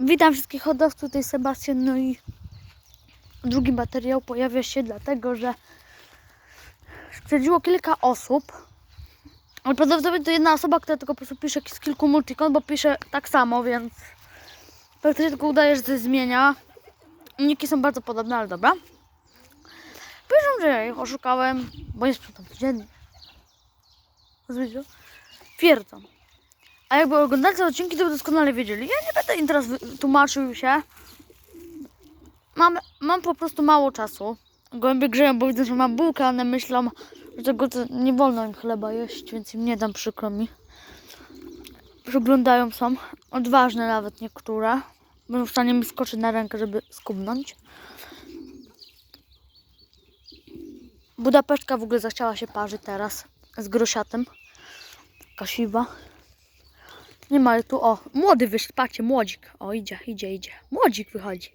Witam wszystkich hodowców, tutaj Sebastian, no i drugi materiał pojawia się dlatego, że stwierdziło kilka osób, ale prawdopodobnie to jedna osoba, która tylko po prostu pisze z kilku multikon, bo pisze tak samo, więc praktycznie tylko udaje, że coś zmienia. Niki są bardzo podobne, ale dobra. Piszą, że ja ich oszukałem, bo nie sprzątam codziennie. Rozumiecie? Twierdzą. A jakby oglądali te odcinki, to by doskonale wiedzieli. Ja nie będę im teraz tłumaczył się. Mam, mam po prostu mało czasu. Gołębie grzeją, bo widzę, że mam bułkę, one myślą, że tego nie wolno im chleba jeść, więc im nie dam, przykro mi. Przyglądają są. Odważne nawet niektóre. Będą w stanie mi skoczyć na rękę, żeby skubnąć. Budapesztka w ogóle zachciała się parzyć teraz z grosiatem. Kasiwa. Nie ma tu, o, młody wyszedł, patrzcie, młodzik. O, idzie, idzie, idzie. Młodzik wychodzi.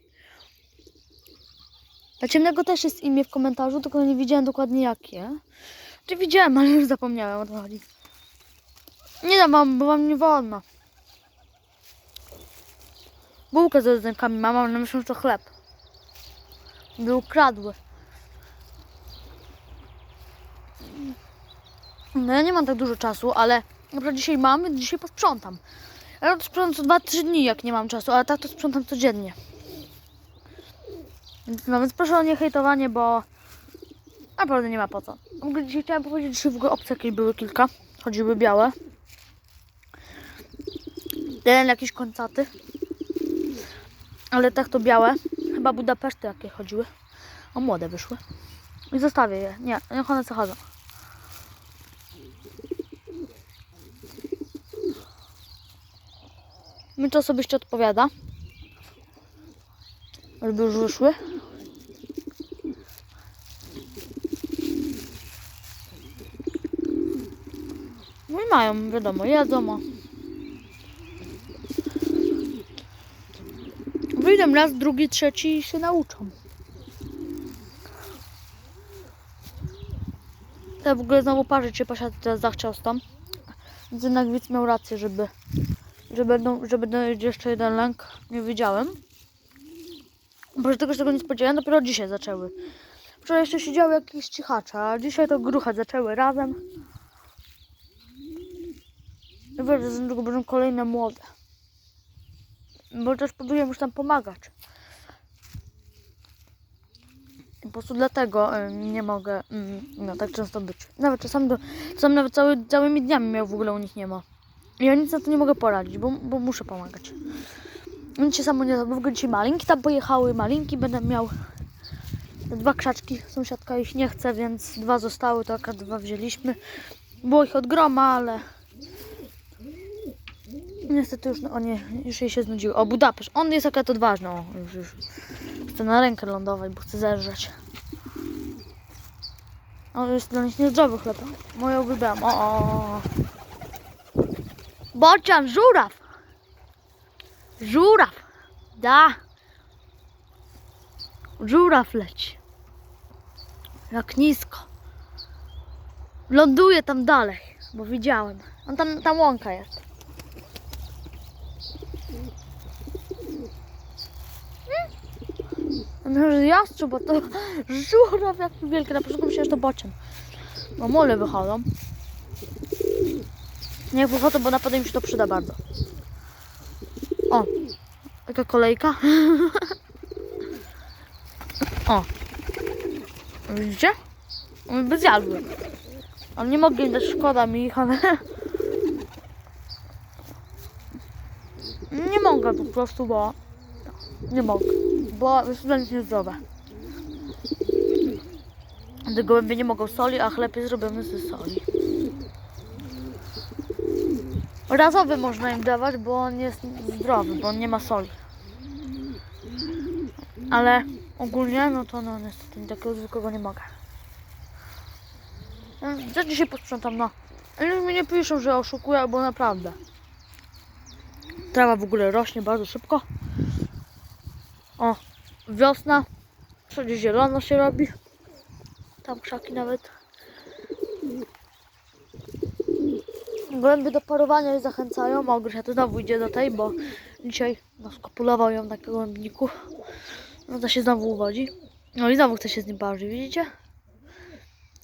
Dla ciemnego też jest imię w komentarzu, tylko nie widziałem dokładnie jakie. Czy widziałem, ale już zapomniałem o co chodzi. Nie dam wam, bo wam nie wolno. Bułkę z rodzynkami mam, ale myślę, że to chleb. By ukradły. No ja nie mam tak dużo czasu, ale przykład dzisiaj mam, dzisiaj posprzątam. Ja to sprzątam co 2-3 dni, jak nie mam czasu, ale tak to sprzątam codziennie. No więc proszę o niehejtowanie, bo naprawdę nie ma po co. W ogóle dzisiaj chciałam powiedzieć, że w ogóle obce jakieś były kilka. Chodziły białe. Jeden jakiś końcaty. Ale tak to białe. Chyba Budapeszty jakie chodziły. O młode wyszły. I zostawię je. Nie, niech one co chodzą. Mi to osobiście odpowiada. Żeby już wyszły. No i mają, wiadomo, jedzą. Wyjdę raz, drugi, trzeci i się nauczą. Ja w ogóle znowu parzyć się pasiad teraz zachciał stąd. Więc jednak widz miał rację, żeby że będą, że będę jeszcze jeden lęk, nie wiedziałem. Bo że tego się tego nie spodziewałem, dopiero dzisiaj zaczęły. Wczoraj jeszcze siedziały jakieś cichacze, a dzisiaj to grucha zaczęły razem. I wiesz, że niedługo będą kolejne młode. Bo też próbuję już tam pomagać. Po prostu dlatego y, nie mogę mm, no, tak często być. Nawet czasami, do, czasami nawet cały, całymi dniami miał w ogóle u nich nie ma. Ja nic na to nie mogę poradzić, bo, bo muszę pomagać. Nic się samo nie ogóle dzisiaj malinki tam pojechały, malinki będę miał. Dwa krzaczki, sąsiadka ich nie chce, więc dwa zostały, to akurat dwa wzięliśmy. Było ich od groma, ale niestety już, no, o nie, już jej się znudziły. O, Budapeszt, on jest akurat odważny, o, już, już. Chce na rękę lądować, bo chce zerżeć. O, jest dla nich niezdrowy chleb. Moją wybrałam, o, o. Bocian, żuraw. Żuraw. Da. Żuraw leci. Jak nisko. Ląduje tam dalej, bo widziałem. On tam, tam łąka jest. Myślałem, że jastrząb, bo to żuraw jak wielki. Na początku myślałem, że to bocian. No mole wychodzą. Niech wychodzą, bo na pewno im się to przyda bardzo. O, taka kolejka. o, widzicie? One by zjadły. Ale nie im dać, szkoda mi ich, ale... Nie mogę po prostu, bo... Nie mogę, bo jest dla nich niezdrowe. Te gołębie nie mogą soli, a chleb jest zrobiony ze soli. Razowy można im dawać, bo on jest zdrowy, bo on nie ma soli. Ale ogólnie, no to no niestety takiego zwykłego nie mogę. Ja dzisiaj posprzątam, no. Ale mi nie piszą, że oszukuję, bo naprawdę. Trawa w ogóle rośnie bardzo szybko. O, wiosna. Wszędzie zielono się robi. Tam krzaki nawet. Gołębie do parowania zachęcają. Małgorzata to znowu idzie do tej, bo dzisiaj no, skopulował ją na gołębniku. No to się znowu uwodzi. No i znowu chce się z nim parzyć, widzicie?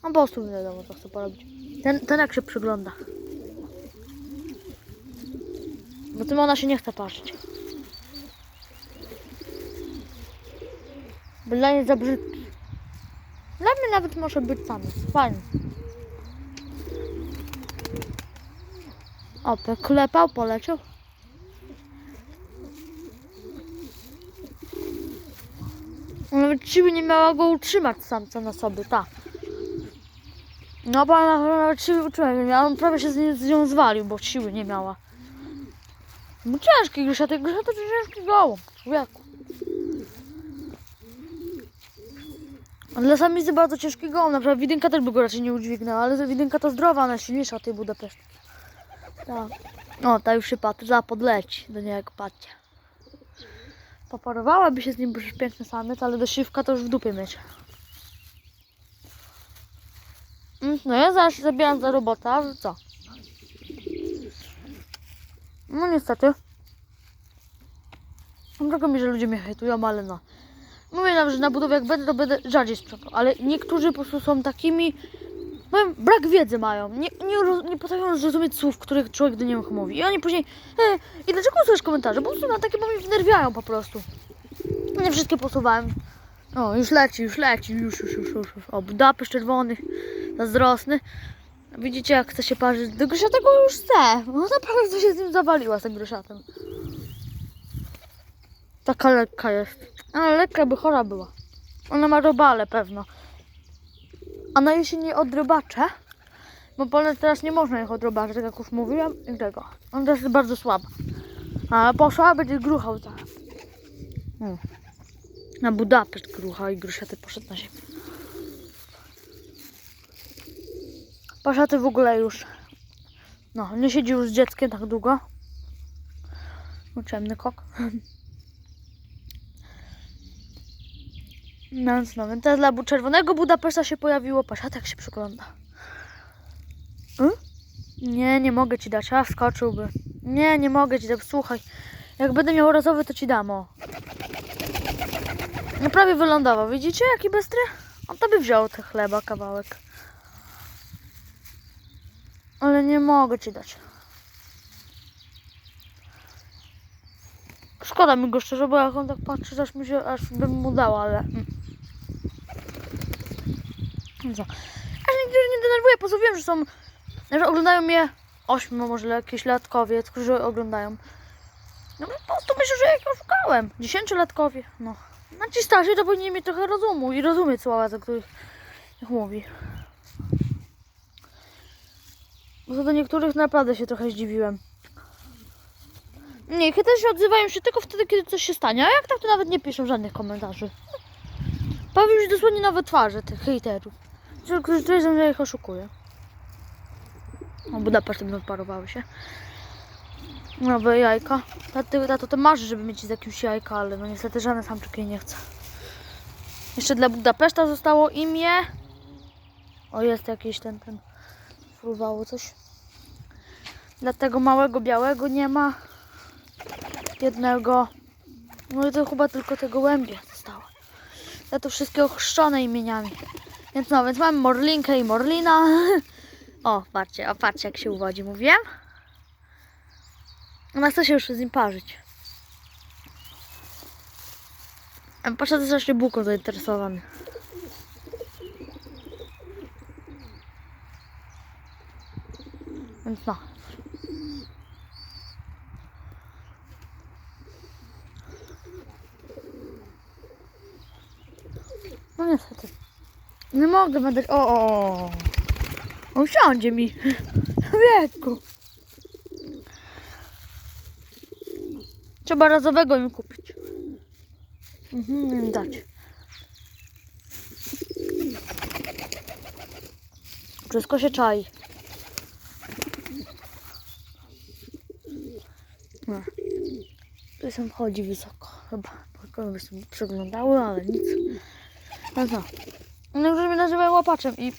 No po prostu nie wiadomo co chce porobić. Ten, ten jak się przygląda. Bo tym ona się nie chce parzyć. Bo dla niej za brzydki. Dla mnie nawet może być samiec. Fajny. O, klepał, poleciał. Nawet siły nie miała go utrzymać samca na sobie, tak. No bo ona nawet siły utrzymać nie miała, on prawie się z, z nią zwalił, bo siły nie miała. No ciężki Gryszatek, Gryszatek to ciężki gołąb, człowieku. Dla samicy bardzo ciężki gołąb, na przykład widynka też by go raczej nie udźwignęła, ale widynka to zdrowa, ona silniejsza od tej Budapesztki. Tak. O, ta już się patrzy, za podleci do niego, patrzcie. Poparowałaby się z nim, bo już piękny samiec, ale do siwka to już w dupie mieć. Mm, No ja zaraz zabieram za robotę, a że co? No niestety. Drogo mi, że ludzie mnie hejtują, ale no. Mówię nam, że na budowie jak będę, to będę rzadziej sprzątał, ale niektórzy po prostu są takimi, powiem, brak wiedzy mają, nie, nie, nie potrafią zrozumieć słów, których człowiek do nich mówi. I oni później, e, i dlaczego usłyszesz komentarze? Bo na takie, bo mnie wnerwiają po prostu. Nie wszystkie posuwałem. O, już leci, już leci, już, już, już, już. już. O, Budapeszt czerwony, zazdrosny. Widzicie, jak chce się parzyć. Do Grysza go już chce. No naprawdę się z nim zawaliła, z tym Gryszatem. Taka lekka jest. Ale lekka by chora była. Ona ma robale pewno. A na jesieni od rybacze, bo polne teraz nie można ich odrobaczyć, tak jak już mówiłam, i tego. On teraz jest bardzo słaba. A poszła, będzie gruchał zaraz. Hmm. Na Budapeszt grucha i gruszaty poszedł na ziemię. Paszaty w ogóle już. No, nie siedzi już z dzieckiem tak długo. Uczemny kok. No no, więc teraz dla czerwonego Budapeszta się pojawiło. Paszatek jak się przygląda. Y? Nie, nie mogę ci dać, a wskoczyłby. Nie, nie mogę ci dać, słuchaj. Jak będę miał rozowy, to ci dam, o. No prawie wylądował, widzicie jaki bystry? On to by wziął te chleba, kawałek. Ale nie mogę ci dać. Szkoda mi go szczerze, bo jak on tak patrzy, aż, mi się, aż bym mu dała, ale... No co? Nie denerwuję, po prostu wiem, że są... Że oglądają mnie ośmiu może jakieś którzy oglądają. No po prostu myślę, że ja ich oszukałem. Dziesięciolatkowie, no. No ci starsi to powinni mieć trochę rozumu i rozumieć słowa, o których jak mówi. Bo do niektórych naprawdę się trochę zdziwiłem. Nie, też się odzywają się tylko wtedy, kiedy coś się stanie, a jak tak to nawet nie piszą żadnych komentarzy. Powiem już dosłownie nowe twarze tych hejterów. Którzy twierdzą, że ich oszukuję. O, Budapeszt będą parowały się. Nowe jajka. Tato, tato to marzy, żeby mieć z jakimś jajka, ale no niestety żadne samczyk jej nie chce. Jeszcze dla Budapeszta zostało imię. O, jest jakiś ten, ten. Fruwało coś. Dla tego małego białego nie ma. Jednego. No i to chyba tylko te gołębie zostało. Za to wszystkie ochrzczone imieniami. Więc no, więc mamy Morlinkę i Morlina. O, patrzcie, a patrzcie jak się uwodzi, mówiłem. Ona chce się już z nim parzyć. Jest strasznie bułką zainteresowany. Więc. No niestety. Nie mogę będę... O, o, o. Usiądzie mi. Wieku. Trzeba razowego im kupić. Mhm, dać. Wszystko się czai. No. Tu sam chodzi wysoko. Chyba. Tylko by sobie przeglądały, ale nic. No co? No już mnie nazywają łapaczem i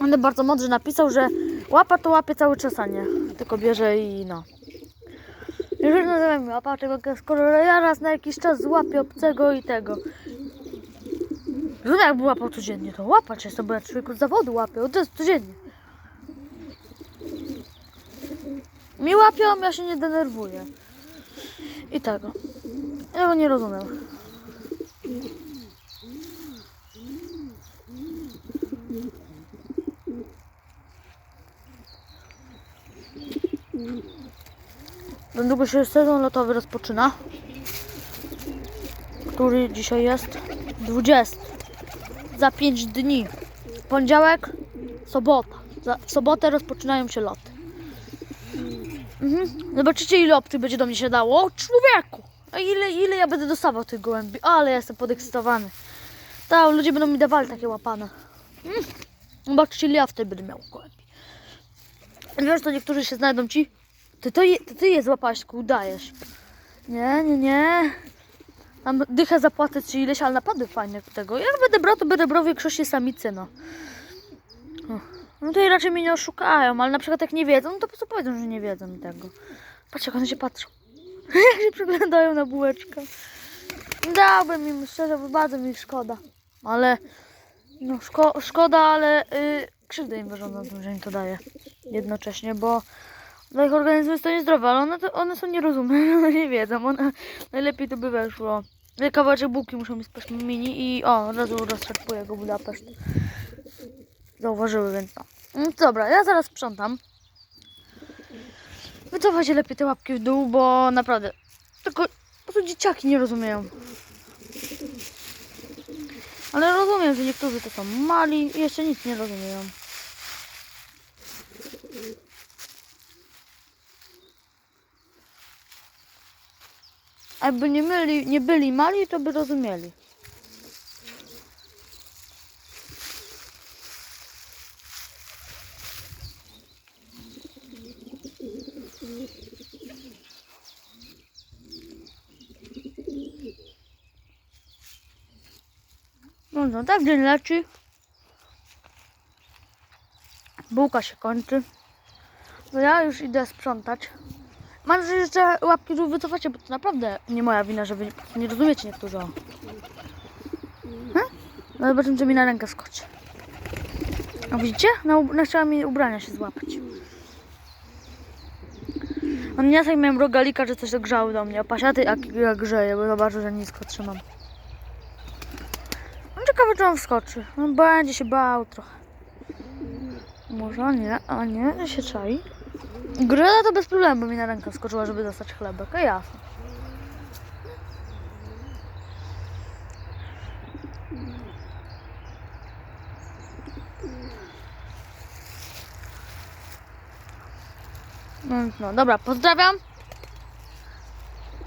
On bardzo mądrze napisał, że łapa to łapie cały czas, a nie. Tylko bierze i no. Jeżeli nazywam łapa, tego, skoro ja raz na jakiś czas złapię obcego i tego. Rozumiem, jakby łapał codziennie, to łapać jest to, bo ja człowieku z zawodu łapię, od razu codziennie. Mi łapią, ja się nie denerwuję. I tego. Ja tego nie rozumiem. Niedługo się sezon lotowy rozpoczyna. Który dzisiaj jest? 20. Za 5 dni. Poniedziałek, sobota. Za, w sobotę rozpoczynają się loty. Mhm. Zobaczycie ile obcych będzie do mnie się dało. O, człowieku! A ile, ile ja będę dostawał tych gołębi? Ale ja jestem podekscytowany. Tak, ludzie będą mi dawali takie łapane. Mm. Zobaczcie ile ja wtedy będę miał gołębi. Wiesz, to niektórzy się znajdą ci. Ty to je, ty, je złapałeś, udajesz. Nie, nie, nie. Tam dychę zapłacę czy ileś, ale naprawdę fajne tego. Jak będę brał, to będę brał w większości samicy, no. No to raczej mnie nie oszukają, ale na przykład jak nie wiedzą, no to po co powiedzą, że nie wiedzą tego. Patrz jak one się patrzą. jak się przyglądają na bułeczkę. Dałbym im, szczerze, bardzo mi szkoda. Ale, no szko, szkoda, ale yy, krzywdę im wyrządzą że im to daje. Jednocześnie, bo dla ich organizmu jest to niezdrowe, ale one, to, one są nierozumne, one nie wiedzą. One, najlepiej to by weszło. Kawałeczek bułki muszą mi spaść mini i o, od razu rozczerpuję go Budapeszt. Zauważyły, więc no. No Dobra, ja zaraz sprzątam. Wycofajcie lepiej te łapki w dół, bo naprawdę tylko po prostu dzieciaki nie rozumieją. Ale rozumiem, że niektórzy to są mali i jeszcze nic nie rozumieją. A Jakby nie, myli, nie byli mali, to by rozumieli. No, no tak dzień leci. Bułka się kończy. No ja już idę sprzątać. Mam nadzieję, że łapki w dół wycofacie, bo to naprawdę nie moja wina, że wy nie rozumiecie niektórzy. o. Hm? No zobaczymy, czy mi na rękę skoczy. A widzicie? Ub- na chciała mi ubrania się złapać. On nie tak miałem rogalika, że coś grzały do mnie. A pasiaty jak, jak grzeje, bo zobaczył, że nisko trzymam. No ciekawe, czy on wskoczy. No będzie się bał trochę. Może nie, a nie, się czai. Gryla to bez problemu, bo mi na rękę skoczyła, żeby dostać chlebek. A jasne. No, no dobra, pozdrawiam.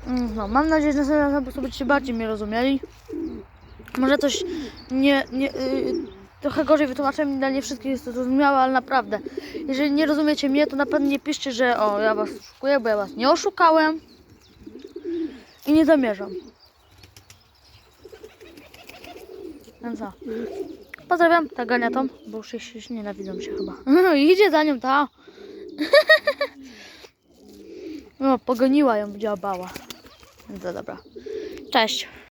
Mm, No, mam nadzieję, że następnym razem po będziecie bardziej mnie rozumieli. Może coś nie, nie, yy, trochę gorzej wytłumaczyłem, dla nie wszystkich jest to zrozumiałe, ale naprawdę, jeżeli nie rozumiecie mnie, to na pewno nie piszcie, że o, ja was oszukuję, bo ja was nie oszukałem i nie zamierzam. Więc co? Pozdrawiam, ta ganiatą, bo już się, się nienawidzą się chyba. Idzie za nią ta. No, pogoniła ją, widziała bała. Więc to dobra. Cześć.